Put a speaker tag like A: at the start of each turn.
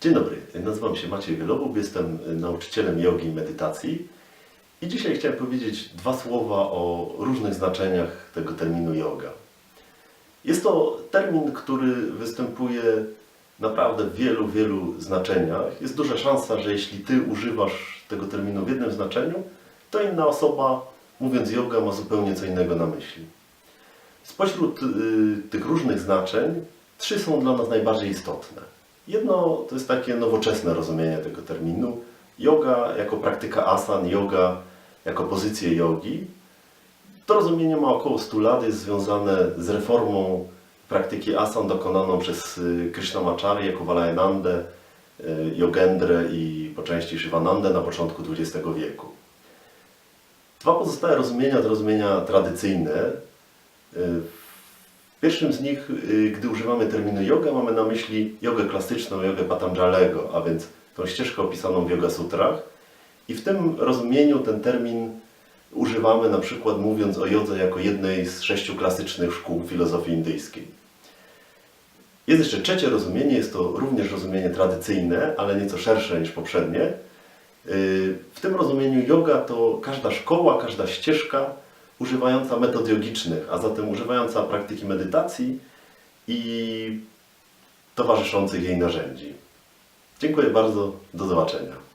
A: Dzień dobry, nazywam się Maciej Wielobub, jestem nauczycielem jogi i medytacji i dzisiaj chciałem powiedzieć dwa słowa o różnych znaczeniach tego terminu yoga. Jest to termin, który występuje naprawdę w wielu, wielu znaczeniach. Jest duża szansa, że jeśli Ty używasz tego terminu w jednym znaczeniu, to inna osoba, mówiąc yoga, ma zupełnie co innego na myśli. Spośród y, tych różnych znaczeń, trzy są dla nas najbardziej istotne. Jedno to jest takie nowoczesne rozumienie tego terminu. Yoga jako praktyka asan, yoga jako pozycję jogi. To rozumienie ma około 100 lat, jest związane z reformą praktyki asan dokonaną przez y, Krishnamacharya, Kuvalayanandę, y, Yogendrę i po części Shivanandę na początku XX wieku. Dwa pozostałe rozumienia to rozumienia tradycyjne. Y, pierwszym z nich, y, gdy używamy terminu yoga, mamy na myśli jogę klasyczną, jogę Patanjalego, a więc tą ścieżkę opisaną w Yoga Sutrach. I w tym rozumieniu ten termin używamy na przykład mówiąc o jodze jako jednej z sześciu klasycznych szkół filozofii indyjskiej. Jest jeszcze trzecie rozumienie, jest to również rozumienie tradycyjne, ale nieco szersze niż poprzednie. Yy, W tym rozumieniu yoga to każda szkoła, każda ścieżka używająca metod jogicznych, a zatem używająca praktyki medytacji i towarzyszących jej narzędzi. Dziękuję bardzo, do zobaczenia.